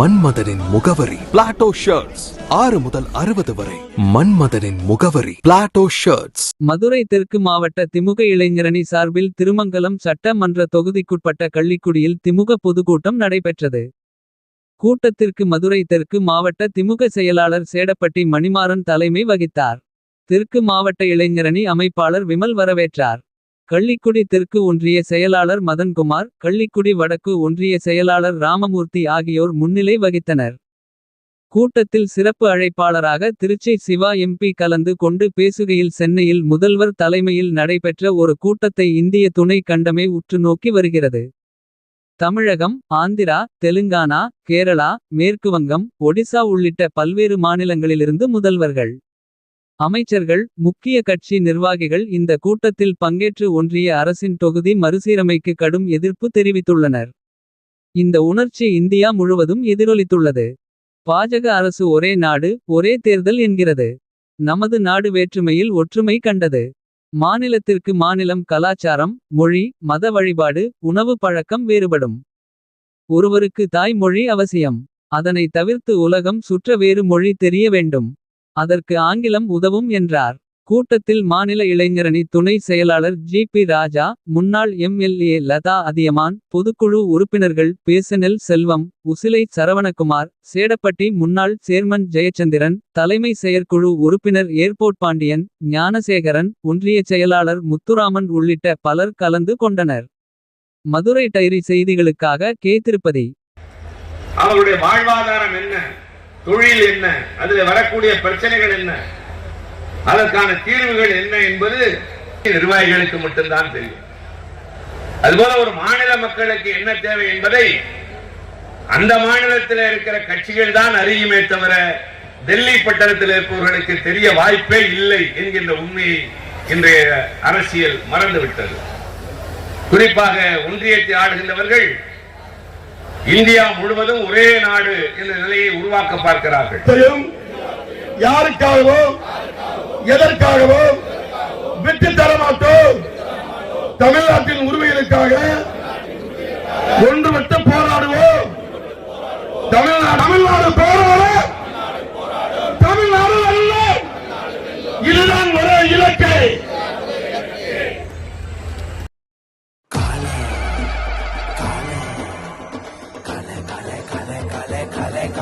மன்மதனின் முகவரி Plato shirts ஆறு முதல் அறுபது வரை மன்மதனின் முகவரி பிளாட்டோ ஷர்ட்ஸ் மதுரை தெற்கு மாவட்ட திமுக இளைஞரணி சார்பில் திருமங்கலம் சட்டமன்ற தொகுதிக்குட்பட்ட கள்ளிக்குடியில் திமுக பொதுக்கூட்டம் நடைபெற்றது. கூட்டத்திற்கு மதுரை தெற்கு மாவட்ட திமுக செயலாளர் சேடப்பட்டி மணிமாறன் தலைமை வகித்தார். தெற்கு மாவட்ட இளைஞரணி அமைப்பாளர் விமல் வரவேற்றார். கள்ளிக்குடி தெற்கு ஒன்றிய செயலாளர் மதன்குமார் கள்ளிக்குடி வடக்கு ஒன்றிய செயலாளர் ராமமூர்த்தி ஆகியோர் முன்னிலை வகித்தனர். கூட்டத்தில் சிறப்பு அழைப்பாளராக திருச்சி சிவா எம்பி கலந்து கொண்டு பேசுகையில் சென்னையில் முதல்வர் தலைமையில் நடைபெற்ற ஒரு கூட்டத்தை இந்திய துணை கண்டமே உற்று நோக்கி வருகிறது. தமிழகம் ஆந்திரா தெலுங்கானா கேரளா மேற்குவங்கம் ஒடிசா உள்ளிட்ட பல்வேறு மாநிலங்களிலிருந்து முதல்வர்கள். அமைச்சர்கள் முக்கிய கட்சி நிர்வாகிகள் இந்த கூட்டத்தில் பங்கேற்று ஒன்றிய அரசின் தொகுதி மறுசீரமைக்கு கடும் எதிர்ப்பு தெரிவித்துள்ளனர். இந்த உணர்ச்சி இந்தியா முழுவதும் எதிரொலித்துள்ளது. பாஜக அரசு ஒரே நாடு ஒரே தேர்தல் என்கிறது. நமது நாடு வேற்றுமையில் ஒற்றுமை கண்டது. மாநிலத்திற்கு மாநிலம் கலாச்சாரம் மொழி மத வழிபாடு உணவு பழக்கம் வேறுபடும். ஒருவருக்கு தாய்மொழி அவசியம். அதனை தவிர்த்து உலகம் சுற்ற வேறு மொழி தெரிய வேண்டும். அதற்கு ஆங்கிலம் உதவும் என்றார். கூட்டத்தில் மாநில இளைஞரணி துணை செயலாளர் ஜி பி ராஜா. முன்னாள் எம்எல்ஏ லதா அதியமான் பொதுக்குழு உறுப்பினர்கள் பேசனெல் செல்வம். உசிலை சரவணகுமார் சேடப்பட்டி முன்னாள் சேர்மன் ஜெயச்சந்திரன். தலைமை செயற்குழு உறுப்பினர் ஏர்போர்ட் பாண்டியன். ஞானசேகரன் ஒன்றிய செயலாளர் முத்துராமன் உள்ளிட்ட பலர் கலந்து கொண்டனர். மதுரை டைரி செய்திகளுக்காக கே திருப்பதி. அவர்களுடைய வாழ்வாதாரம் என்ன தொழில் என்ன? அதுல வரக்கூடிய பிரச்சனைகள் என்ன? அதற்கான தீர்வுகள் என்ன என்பது நிர்வாகிகளுக்கு மட்டும்தான் தெரியும். அதுபோல ஒரு மாநில மக்களுக்கு என்ன தேவை என்பதை அந்த மாநிலத்தில் இருக்கிற கட்சிகள் தான் அறியுமே தவிர டெல்லி பட்டணத்தில் இருப்பவர்களுக்கு தெரிய வாய்ப்பே இல்லை என்கின்ற உண்மையை இன்றைய அரசியல் மறந்துவிட்டது. குறிப்பாக ஒன்றியத்தை ஆடுகின்றவர்கள் இந்தியா முழுவதும் ஒரே நாடு என்ற நிலையை உருவாக்க பார்க்கிறார்கள். யாருக்காகவோ எதற்காகவோ விட்டு தரமாட்டோ தமிழ்நாட்டின் உரிமைகளுக்காக ஒன்றுபட்டு போராடுவோம். தமிழ்நாடு தமிழ்நாடு போராட